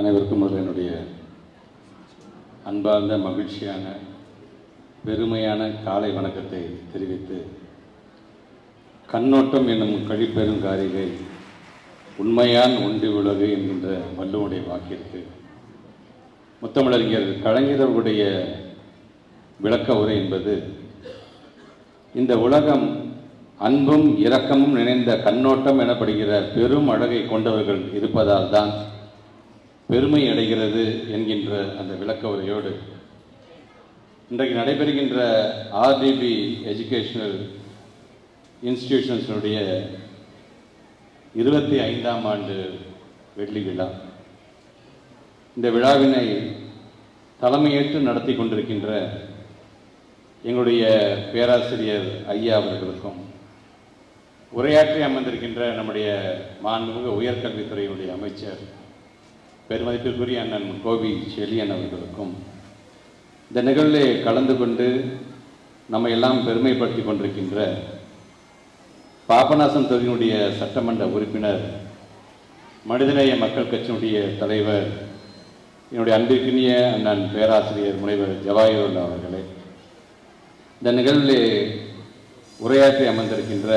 அனைவருக்கும் முதல்ல என்னுடைய அன்பார்ந்த மகிழ்ச்சியான பெருமையான காலை வணக்கத்தை தெரிவித்து கண்ணோட்டம் என்னும் கழிப்பெரும் காரிகை உண்மையான் உண்டு உலகு என்கின்ற வள்ளுவனுடைய வாக்கிற்கு முத்தமிழறிஞர் கலைஞர் விளக்க உரை என்பது இந்த உலகம் அன்பும் இரக்கமும் நினைந்த கண்ணோட்டம் எனப்படுகிற பெரும் அழகை கொண்டவர்கள் இருப்பதால் தான் பெருமை அடைகிறது என்கின்ற அந்த விளக்க உரையோடு இன்றைக்கு நடைபெறுகின்ற ஆர்டிபி எஜுகேஷனல் இன்ஸ்டிடியூஷன்ஸினுடைய இருபத்தி ஐந்தாம் ஆண்டு வெள்ளி விழா. இந்த விழாவினை தலைமையேற்று நடத்தி கொண்டிருக்கின்ற எங்களுடைய பேராசிரியர் ஐயா அவர்களுக்கும் உரையாற்றி அமர்ந்திருக்கின்ற நம்முடைய மாண்புமிகு உயர்கல்வித்துறையினுடைய அமைச்சர் பெருமதிப்பிற்குரிய அண்ணன் கோவி செழியன் அவர்களுக்கும் இந்த நிகழ்வில் கலந்து கொண்டு நம்ம எல்லாம் பெருமைப்படுத்தி கொண்டிருக்கின்ற பாபநாசம் தொகுதியினுடைய சட்டமன்ற உறுப்பினர் மனிதநேய மக்கள் கட்சியினுடைய தலைவர் என்னுடைய அன்பிற்கினிய அண்ணன் பேராசிரியர் முனைவர் ஜவாஹிருல்லா அவர்களே இந்த நிகழ்வில் உரையாற்றி அமர்ந்திருக்கின்ற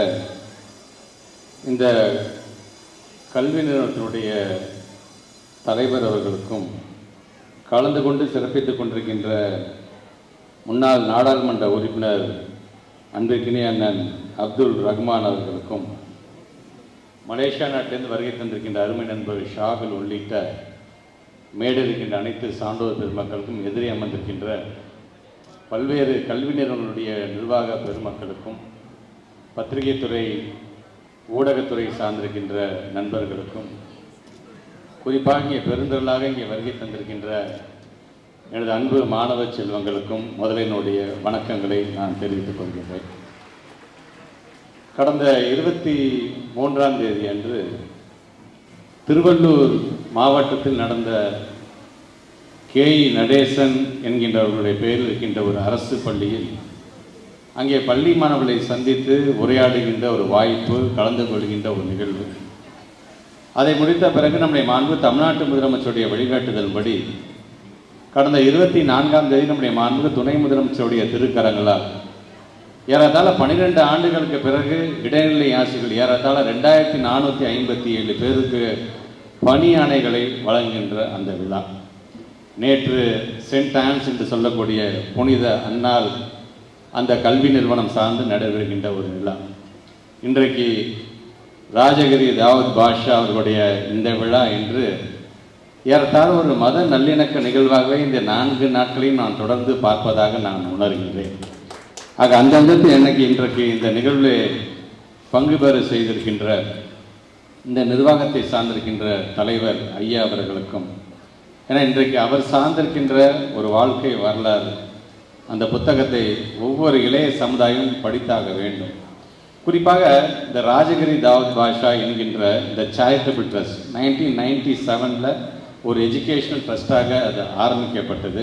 இந்த கல்வி நிறுவனத்தினுடைய தலைவர் அவர்களுக்கும் கலந்து கொண்டு சிறப்பித்துக் கொண்டிருக்கின்ற முன்னாள் நாடாளுமன்ற உறுப்பினர் அன்பிற்கினிய அண்ணன் அப்துல் ரஹ்மான் அவர்களுக்கும் மலேசியா நாட்டிலிருந்து வருகை தந்திருக்கின்ற அருமை நண்பர் ஷாகுல் உள்ளிட்ட மேடை இருக்கின்ற அனைத்து சான்றோர் பெருமக்களுக்கும் எதிரே அமர்ந்திருக்கின்ற பல்வேறு கல்வி நிறுவனங்களுடைய நிர்வாக பெருமக்களுக்கும் பத்திரிகை துறை ஊடகத்துறை சார்ந்திருக்கின்ற நண்பர்களுக்கும் குறிப்பாக இங்கே பெருந்திரளாக இங்கே வருகை தந்திருக்கின்ற எனது அன்பு மாணவ செல்வங்களுக்கும் முதலினுடைய வணக்கங்களை நான் தெரிவித்துக் கொள்கின்றேன். கடந்த இருபத்தி மூன்றாம் தேதி அன்று திருவள்ளூர் மாவட்டத்தில் நடந்த கே நடேசன் என்கின்றவர்களுடைய பெயரில் இருக்கின்ற ஒரு அரசு பள்ளியில் அங்கே பள்ளி மாணவர்களை சந்தித்து உரையாடுகின்ற ஒரு வாய்ப்பு கலந்து கொள்கின்ற ஒரு நிகழ்வு. அதை முடித்த பிறகு நம்முடைய மாண்பு தமிழ்நாட்டு முதலமைச்சருடைய வழிகாட்டுதல்படி கடந்த இருபத்தி நான்காம் தேதி நம்முடைய மாண்பு துணை முதலமைச்சருடைய திருக்கரங்களால் ஏறத்தாழ பன்னிரெண்டு ஆண்டுகளுக்கு பிறகு இடைநிலை ஆசிரியர்கள் ஏறத்தாழ ரெண்டாயிரத்தி நானூற்றி ஐம்பத்தி ஏழு பேருக்கு பணி ஆணைகளை வழங்குகின்ற அந்த விழா. நேற்று சென்ட் ஆன்ஸ் என்று சொல்லக்கூடிய புனித அன்னால் அந்த கல்வி நிறுவனம் சார்ந்து நடைபெறுகின்ற ஒரு விழா. இன்றைக்கு ராஜகிரி தாவூத் பாஷா அவர்களுடைய இந்த விழா என்று ஏறத்தாழ ஒரு மத நல்லிணக்க நிகழ்வாகவே இந்த நான்கு நாட்களையும் நான் தொடர்ந்து பார்ப்பதாக நான் உணர்கின்றேன். ஆக அந்த விதத்தில் எனக்கு இன்றைக்கு இந்த நிகழ்வில் பங்கு பெற செய்திருக்கின்ற இந்த நிர்வாகத்தை சார்ந்திருக்கின்ற தலைவர் ஐயா அவர்களுக்கும் ஏன்னா இன்றைக்கு அவர் சார்ந்திருக்கின்ற ஒரு வாழ்க்கை வரலாறு அந்த புத்தகத்தை ஒவ்வொரு இளைய சமுதாயமும் படித்தாக வேண்டும். குறிப்பாக இந்த ராஜகிரி தாவத் பாஷா என்கின்ற இந்த சேரிட்டபிள் ட்ரஸ்ட் நைன்டீன் நைன்டி செவனில் ஒரு எஜுகேஷனல் ட்ரஸ்ட்டாக அது ஆரம்பிக்கப்பட்டது.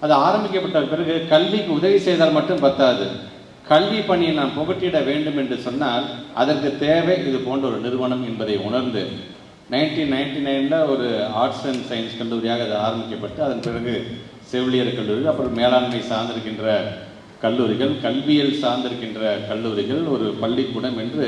அது ஆரம்பிக்கப்பட்ட பிறகு கல்விக்கு உதவி செய்தால் மட்டும் பத்தாது. கல்வி பணியை நாம் புகட்டிட வேண்டும் என்று சொன்னால் அதற்கு தேவை இது போன்ற ஒரு நிறுவனம் என்பதை உணர்ந்து நைன்டீன் நைன்டி நைனில் ஒரு ஆர்ட்ஸ் அண்ட் சயின்ஸ் கல்லூரியாக அது ஆரம்பிக்கப்பட்டு அதன் பிறகு செவிலியர் கல்லூரி அப்புறம் மேலாண்மை சார்ந்திருக்கின்ற கல்லூரிகள் கல்வியல் சார்ந்திருக்கின்ற கல்லூரிகள் ஒரு பள்ளிக்கூடம் என்று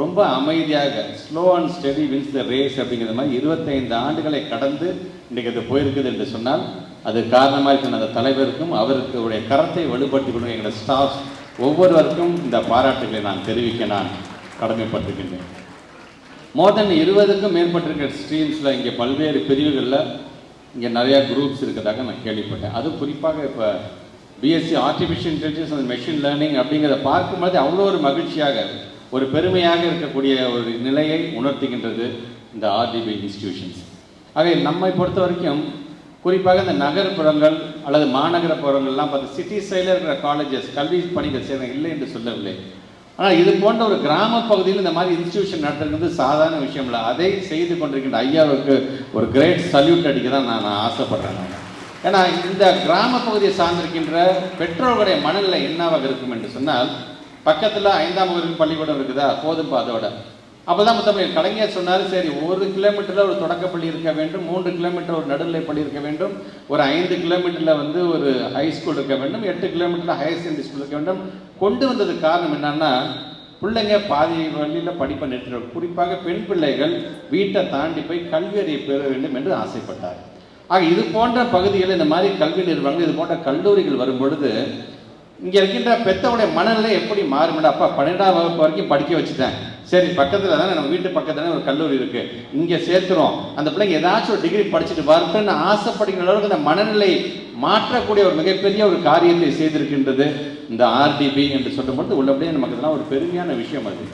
ரொம்ப அமைதியாக slow and steady wins the race அப்படிங்கிற மாதிரி இருபத்தைந்து ஆண்டுகளை கடந்து இன்றைக்கு அது போயிருக்குது என்று சொன்னால் அது காரணமாக இருக்கிற அந்த தலைவருக்கும் அவருக்கு உடைய கரத்தை வலுப்படுத்தி கொண்டு எங்களோட ஸ்டாஃப்ஸ் ஒவ்வொருவருக்கும் இந்த பாராட்டுகளை நான் தெரிவிக்க நான் கடமைப்பட்டிருக்கின்றேன். மோர் தென் இருபதுக்கும் மேற்பட்டிருக்கிற ஸ்ட்ரீம்ஸில் இங்கே பல்வேறு பிரிவுகளில் இங்கே நிறையா குரூப்ஸ் இருக்கிறதாக நான் கேள்விப்பட்டேன். அது குறிப்பாக இப்போ பிஎஸ்சி ஆர்டிஃபிஷியல் இன்டெலிஜென்ஸ் அந்த மெஷின் லேர்னிங் அப்படிங்கிறத பார்க்கும்போது அவ்வளோ ஒரு மகிழ்ச்சியாக ஒரு பெருமையாக இருக்கக்கூடிய ஒரு நிலையை உணர்த்துகின்றது இந்த ஆர்டிபி இன்ஸ்டிடியூஷன்ஸ் ஆகவே நம்மை பொறுத்த வரைக்கும் குறிப்பாக இந்த நகர்ப்புறங்கள் அல்லது மாநகரப்புறங்கள்லாம் பார்த்து சிட்டி சைடில் இருக்கிற காலேஜஸ் கல்வி பணிகள் செய்கிறாங்க இல்லை என்று சொல்லவில்லை. ஆனால் இது போன்ற ஒரு கிராம பகுதியில் இந்த மாதிரி இன்ஸ்டிடியூஷன் நடத்துறது சாதாரண விஷயம் இல்லை. அதை செய்து கொண்டிருக்கின்ற ஐயாவுக்கு ஒரு கிரேட் சல்யூட் அடிக்க தான் நான் நான் ஏன்னா இந்த கிராம பகுதியை சார்ந்திருக்கின்ற பெற்றோர்களுடைய மனநிலை என்னவாக இருக்கும் என்று சொன்னால் பக்கத்தில் ஐந்தாம் வகுப்பு பள்ளிக்கூடம் இருக்குதா? போதும்பா அதோட அப்பதான் முத்தமிழ் கலைஞர் சொன்னார் சரி ஒரு கிலோமீட்டரில் ஒரு தொடக்கப்பள்ளி இருக்க வேண்டும் மூன்று கிலோமீட்டர் ஒரு நடுநிலை பள்ளி இருக்க வேண்டும் ஒரு ஐந்து கிலோமீட்டரில் வந்து ஒரு ஹை ஸ்கூல் இருக்க வேண்டும் எட்டு கிலோமீட்டரில் ஹையர் செகண்டரி ஸ்கூல் இருக்க வேண்டும். கொண்டு வந்ததுக்கு காரணம் என்னன்னா பிள்ளைங்க பாதி வழியில் படிப்பை நிறுத்தினர் குறிப்பாக பெண் பிள்ளைகள் வீட்டை தாண்டி போய் கல்வி அறிவை பெற வேண்டும் என்று ஆசைப்பட்டார் ஆக இது போன்ற பகுதிகளில் இந்த மாதிரி கல்வி நிறுவனங்கள் இது போன்ற கல்லூரிகள் வரும் பொழுது இங்கே இருக்கின்ற பெத்தவுடைய மனநிலை எப்படி மாறும்டா அப்பா பன்னெண்டாம் வகுப்பு வரைக்கும் படிக்க வச்சுட்டேன். சரி பக்கத்தில் தானே நம்ம வீட்டு பக்கத்தில் ஒரு கல்லூரி இருக்கு. இங்கே சேர்த்துறோம் அந்த பிள்ளைங்க ஏதாச்சும் ஒரு டிகிரி படிச்சுட்டு வரட்டும்னு ஆசைப்படுகிற அளவுக்கு அந்த மனநிலை மாற்றக்கூடிய ஒரு மிகப்பெரிய ஒரு காரியத்தை செய்திருக்கின்றது இந்த ஆர்டிபி என்று சொல்லும்போது உள்ளபடியே நமக்கு இதெல்லாம் ஒரு பெருமையான விஷயம் அது.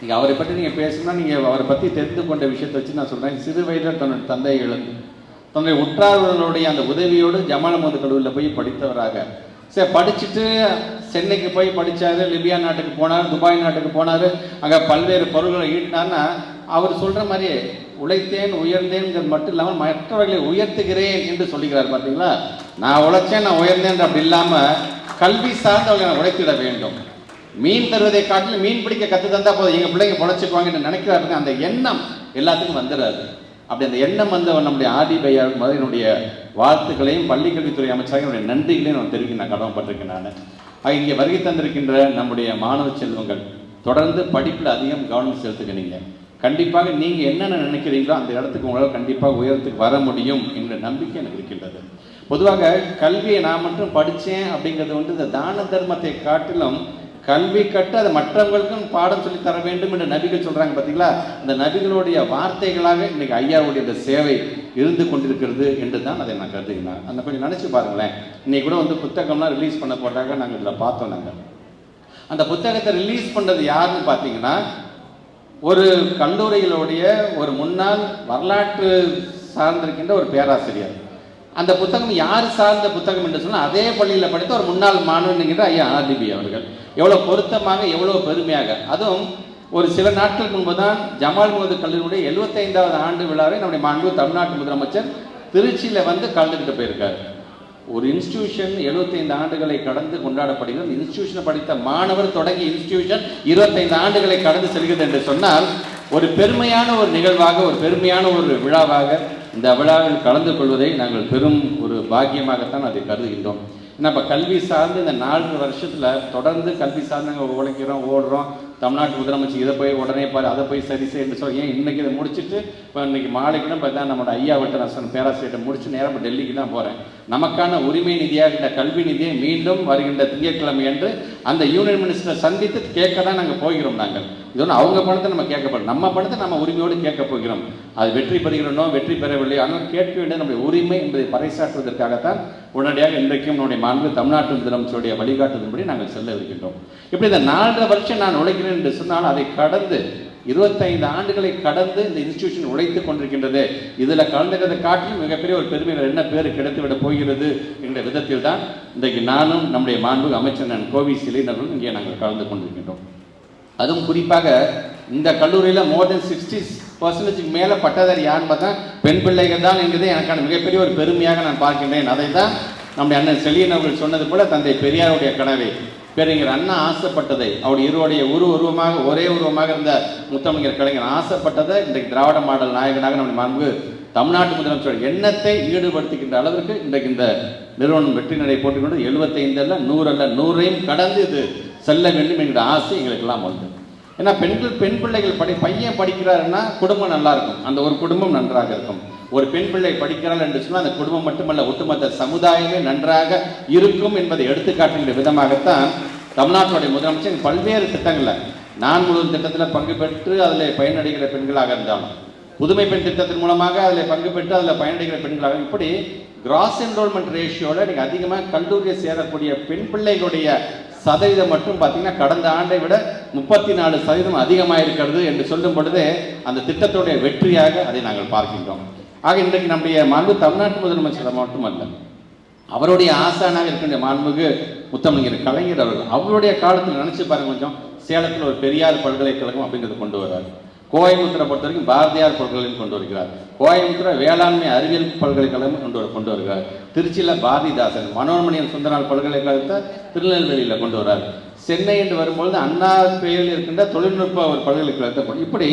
நீங்கள் அவரை பற்றி நீங்கள் பேசணும்னா நீங்கள் அவரை பற்றி தெரிந்து கொண்ட விஷயத்தை வச்சு நான் சொல்கிறேன் சிறு வயதில் தன்னுடைய தந்தை இழந்து தன்னுடைய உற்றார்களுடைய அந்த உதவியோடு ஜமால் முகமது கல்லூரியில் போய் படித்தவராக. சரி படிச்சுட்டு சென்னைக்கு போய் படித்தார் லிபியா நாட்டுக்கு போனார் துபாய் நாட்டுக்கு போனார் அங்கே பல்வேறு பொருள்களை ஈட்டினார்னா அவர் சொல்கிற மாதிரியே உழைத்தேன் உயர்ந்தேன்ங்கிறது மட்டும் இல்லாமல் மற்றவர்களை உயர்த்துகிறேன் என்று சொல்லுகிறார் பார்த்தீங்களா? நான் உழைச்சேன் நான் உயர்ந்தேன் அப்படி இல்லாமல் கல்வி சார்ந்தவர்களை நான் உழைத்திட வேண்டும். மீன் தருவதை காட்டிலும் மீன் பிடிக்க கற்று தந்தால் போதும். எங்கள் பிள்ளைங்க பொழைச்சிக்குவாங்கன்னு நினைக்கிறாருங்க அந்த எண்ணம் எல்லாத்துக்கும் வந்துடாது அப்படி அந்த எண்ணம் வந்தவன் நம்முடைய ஆதி பையா என்னுடைய வாழ்த்துக்களையும் பள்ளிக்கல்வித்துறை அமைச்சராக என்னுடைய நன்றிகளையும் நான் தெரிவிக்க நான் கடமைப்பட்டிருக்கேன் நான். ஆக இங்கே வருகை தந்திருக்கின்ற நம்முடைய மாணவ செல்வங்கள் தொடர்ந்து படிப்பில் அதிகம் கவனம் செலுத்துங்க கண்டிப்பாக நீங்கள் என்னென்ன நினைக்கிறீங்களோ அந்த இடத்துக்கு உங்களால் கண்டிப்பாக உயரத்துக்கு வர முடியும் என்ற நம்பிக்கை எனக்கு இருக்கின்றது. பொதுவாக கல்வியை நான் மட்டும் படித்தேன் அப்படிங்கிறது வந்து இந்த தான தர்மத்தை காட்டிலும் கல்வி கற்று அதை மற்றவங்களுக்கும் பாடம் சொல்லி தர வேண்டும் என்று நபிகள் சொல்றாங்க பார்த்தீங்களா அந்த நபிகளுடைய வார்த்தைகளாக இன்னைக்கு ஐயாவுடைய இந்த சேவை இருந்து கொண்டிருக்கிறது என்று தான் அதை நான் கருதுகிறேன் அந்த கொஞ்சம் நினச்சி பாருங்களேன். இன்னைக்கு கூட வந்து புத்தகம்லாம் ரிலீஸ் பண்ண போட்டாங்க நாங்கள் இதில் பார்த்தோம் நாங்கள் அந்த புத்தகத்தை ரிலீஸ் பண்ணுறது யாருன்னு பார்த்தீங்கன்னா ஒரு கல்லூரிகளுடைய ஒரு முன்னாள் வரலாற்று சார்ந்திருக்கின்ற ஒரு பேராசிரியர். அந்த புத்தகம் யார் சார்ந்த புத்தகம் என்று சொன்னால் அதே பள்ளியில் படித்த ஒரு முன்னாள் மாணவன் ஐயா ஆர்டிபி அவர்கள். எவ்வளோ பொருத்தமாக எவ்வளோ பெருமையாக. அதுவும் ஒரு சில நாட்களுக்கு முன்பு தான் ஜமால் முகமது கல்லூரியுடைய எழுபத்தைந்தாவது ஆண்டு விழாவை நம்முடைய மாண்பு தமிழ்நாட்டு முதலமைச்சர் திருச்சியில் வந்து கலந்துக்கிட்டு போயிருக்காரு. ஒரு இன்ஸ்டிடியூஷன் 75 ஆண்டுகளை கடந்து கொண்டாடப்படுகிறது. இன்ஸ்டியூஷனை இன்ஸ்டிடியூஷனை படித்த மாணவர் தொடங்கி இன்ஸ்டிடியூஷன் 25 ஆண்டுகளை கடந்து செல்கிறது என்று சொன்னால் ஒரு பெருமையான ஒரு நிகழ்வாக ஒரு பெருமையான ஒரு விழாவாக இந்த விழாவில் கலந்து கொள்வதை நாங்கள் பெரும் ஒரு பாக்கியமாகத்தான் அதை கருதுகின்றோம். ஏன்னா இப்போ கல்வி சார்ந்து இந்த நான்கு வருஷத்தில் தொடர்ந்து கல்வி சார்ந்து நாங்கள் உழைக்கிறோம் ஓடுறோம். தமிழ்நாட்டு முதலமைச்சர் இதை போய் உடனே பாரு அதை போய் சரி செய்யு சொல்லி ஏன் இன்றைக்கி இதை முடிச்சுட்டு இப்போ இன்னைக்கு மாலைக்கு தான் பார்த்தா நம்மளோட ஐயா விட்டு நான் சொன்ன முடிச்சு நேரம் இப்போ டெல்லிக்கு தான் போகிறேன் நமக்கான உரிமை நிதியாக இந்த கல்வி நிதியை மீண்டும் வருகின்ற திங்கட்கிழமை என்று அந்த யூனியன் மினிஸ்டரை சந்தித்து கேட்க தான் நாங்கள் போகிறோம் நாங்கள். இது ஒன்று அவங்க பணத்தை நம்ம கேட்கப்படும் நம்ம பணத்தை நம்ம உரிமையோடு கேட்க போகிறோம். அது வெற்றி பெறுகிறோனோ வெற்றி பெறவில்லை ஆனால் கேட்க வேண்டிய நம்முடைய உரிமை என்பதை பறைசாற்றுவதற்காகத்தான் உடனடியாக இன்றைக்கும் நம்முடைய மாண்பு தமிழ்நாட்டு முதலமைச்சருடைய வழிகாட்டுதன்படி நாங்கள் செல்ல இருக்கின்றோம். இப்படி இந்த நாலரை வருஷம் நான் உழைக்கிறேன் என்று சொன்னால் அதை கடந்து இருபத்தைந்து ஆண்டுகளை கடந்து இந்த இன்ஸ்டிடியூஷன் உழைத்துக் கொண்டிருக்கின்றது. இதில் கலந்துகிறதை காட்டிலும் மிகப்பெரிய ஒரு பெருமை என்ன பேர் கிடைத்துவிட போகிறது என்ற விதத்தில் தான் இன்றைக்கு நானும் நம்முடைய மாண்பு அமைச்சர் நான் கோவி சிலையினர்களும் இங்கே நாங்கள் கலந்து கொண்டிருக்கின்றோம். அதுவும் குறிப்பாக இந்த கல்லூரியில் மோர் தென் சிக்ஸ்டி பர்சன்டேஜுக்கு மேலே பட்டதாரி யாருன்னு பார்த்தா பெண் பிள்ளைகள் தான் என்பதே எனக்கான மிகப்பெரிய ஒரு பெருமையாக நான் பார்க்கின்றேன். அதை தான் நம்முடைய அண்ணன் செலியன் அவர்கள் சொன்னது போல தந்தை பெரியாருடைய கனவை. பேரறிஞர் அண்ணா ஆசைப்பட்டதை அவருடைய இருவருடைய உரு உருவமாக ஒரே உருவமாக இருந்த முத்தமிழர் கலைஞர் ஆசைப்பட்டதை இன்றைக்கு திராவிட மாடல் நாயகனாக நம்முடைய மரபு தமிழ்நாட்டு முதலமைச்சர் எண்ணத்தை ஈடுபடுத்துகின்ற அளவிற்கு இன்றைக்கு இந்த நிறுவனம் வெற்றி நடை போட்டுக்கொண்டு எழுபத்தைந்து அல்ல நூறு அல்ல நூறையும் கடந்து இது செல்ல வேண்டும் என்கிற ஆசை எங்களுக்கெல்லாம் வந்தது. ஏன்னா பெண்கள் பெண் பிள்ளைகள் படி பையன் படிக்கிறாருன்னா குடும்பம் நல்லா இருக்கும் அந்த ஒரு குடும்பம் நன்றாக இருக்கும். ஒரு பெண் பிள்ளை படிக்கிறாள் என்று சொன்னால் அந்த குடும்பம் மட்டுமல்ல ஒட்டுமொத்த சமுதாயமே நன்றாக இருக்கும் என்பதை எடுத்துக்காட்டுகின்ற விதமாகத்தான் தமிழ்நாட்டுடைய முதலமைச்சர் பல்வேறு திட்டங்களில் நான் முழுவதும் திட்டத்தில் பங்கு பெற்று அதில் பயனடைகிற பெண்களாக இருந்தாலும் புதுமை பெண் திட்டத்தின் மூலமாக அதில் பங்கு பெற்று அதில் பயனடைகிற பெண்களாக இப்படி கிராஸ் என்ரோல்மெண்ட் ரேஷியோட நீங்கள் அதிகமாக கல்லூரியை சேரக்கூடிய பெண் பிள்ளைகளுடைய சதவீதம் மட்டும் பார்த்தீங்கன்னா கடந்த ஆண்டை விட முப்பத்தி நாலு சதவீதம் அதிகமாக இருக்கிறது என்று சொல்லும் பொழுதே அந்த திட்டத்துடைய வெற்றியாக அதை நாங்கள் பார்க்கின்றோம். ஆக இன்றைக்கு நம்முடைய மாண்பு தமிழ்நாட்டு முதலமைச்சர் மட்டுமல்ல அவருடைய ஆசானாக இருக்கின்ற மாண்புக்கு முத்தமிழர் கலைஞர் அவர்கள் அவருடைய காலத்தில் நினைச்சு பாருங்க கொஞ்சம் சேலத்தில் ஒரு பெரியார் பல்கலைக்கழகம் அப்படிங்கிறது கொண்டு வர்றாரு. கோயம்புத்தூரை பொறுத்த வரைக்கும் பாரதியார் பொருட்களையும் கொண்டு வருகிறார். கோயம்புத்தூரை வேளாண்மை அறிவியல் பல்கலைக்கழகம் கொண்டு வர கொண்டு வருகிறார். திருச்சியில் பாரதிதாசன் மனோன்மணியன் சுந்தரநாள் பல்கலைக்கழகத்தை திருநெல்வேலியில் கொண்டு வர்றார். சென்னை என்று வரும்பொழுது அண்ணா பெயரில் இருக்கின்ற தொழில்நுட்ப ஒரு பல்கலைக்கழகத்தை கொண்டு இப்படி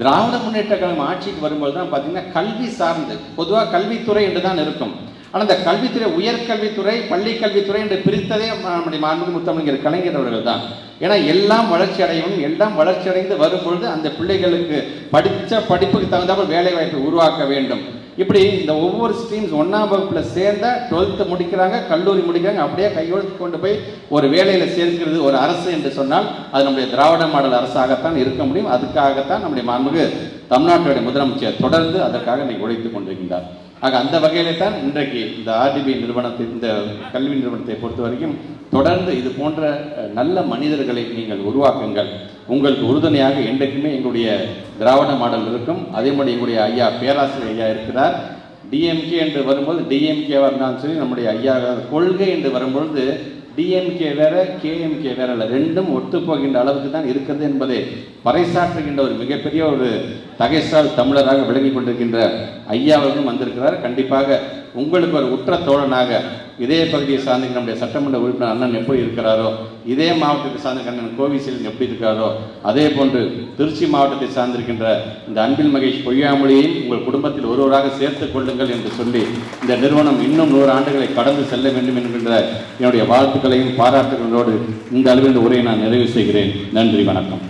திராவிட முன்னேற்ற கழகம் ஆட்சிக்கு வரும்போது தான் பார்த்தீங்கன்னா கல்வி சார்ந்து பொதுவாக கல்வித்துறை என்று தான் இருக்கும். ஆனால் இந்த கல்வித்துறை உயர்கல்வித்துறை பள்ளி கல்வித்துறை என்று பிரித்ததே நம்முடைய மாண்புமிகு முத்தமிழர் கலைஞர் அவர்கள் தான். ஏன்னா எல்லாம் வளர்ச்சி அடையும் எல்லாம் வளர்ச்சி அடைந்து வரும்பொழுது அந்த பிள்ளைகளுக்கு படித்த படிப்புக்கு தகுந்தாமல் வேலை வாய்ப்பை உருவாக்க வேண்டும். இப்படி இந்த ஒவ்வொரு ஸ்ட்ரீம்ஸ் ஒன்றாம் வகுப்பில் சேர்ந்த டுவெல்த்து முடிக்கிறாங்க கல்லூரி முடிக்கிறாங்க அப்படியே கையெழுத்து கொண்டு போய் ஒரு வேலையில் சேர்க்கிறது ஒரு அரசு என்று சொன்னால் அது நம்முடைய திராவிட மாடல் அரசாகத்தான் இருக்க முடியும். அதுக்காகத்தான் நம்முடைய மாண்புமிகு தமிழ்நாட்டுடைய முதலமைச்சர் தொடர்ந்து அதற்காக இன்னைக்கு உழைத்துக் கொண்டிருக்கின்றார். ஆக அந்த வகையிலே தான் இன்றைக்கு இந்த ஆர்டிபி நிறுவனத்தை இந்த கல்வி நிறுவனத்தை பொறுத்த வரைக்கும் தொடர்ந்து இது போன்ற நல்ல மனிதர்களை நீங்கள் உருவாக்குங்கள். உங்களுக்கு உறுதுணையாக என்றைக்குமே எங்களுடைய திராவிட மாடல் இருக்கும். அதே மாதிரி எங்களுடைய ஐயா பேராசிரியர் ஐயா இருக்கிறார். டிஎம்கே என்று வரும்போது டிஎம்கேவாக இருந்தாலும் சரி நம்முடைய ஐயா கொள்கை என்று வரும்பொழுது டிஎம்கே வேற கேஎம்கே வேற இல்லை ரெண்டும் ஒத்துப்போகின்ற அளவுக்கு தான் இருக்கிறது என்பதை பறைசாற்றுகின்ற ஒரு மிகப்பெரிய ஒரு தகைசால் தமிழராக விளங்கி கொண்டிருக்கின்ற ஐயா வந்திருக்கிறார். கண்டிப்பாக உங்களுக்கு ஒரு உற்ற தோழனாக இதே பகுதியை சார்ந்த நம்முடைய சட்டமன்ற உறுப்பினர் அண்ணன் எப்படி இருக்கிறாரோ இதே மாவட்டத்தை சார்ந்த கண்ணன் கோவிசீலன் எப்படி இருக்கிறாரோ அதே போன்று திருச்சி மாவட்டத்தை சார்ந்திருக்கின்ற இந்த அன்பில் மகேஷ் பொய்யாமொழியையும் உங்கள் குடும்பத்தில் ஒருவராக சேர்த்துக் கொள்ளுங்கள் என்று சொல்லி இந்த நிறுவனம் இன்னும் நூறு ஆண்டுகளை கடந்து செல்ல வேண்டும் என்கின்ற என்னுடைய வாழ்த்துக்களையும் பாராட்டுகளோடு இந்த அளவில் இந்த உரையை நான் நிறைவு செய்கிறேன். நன்றி வணக்கம்.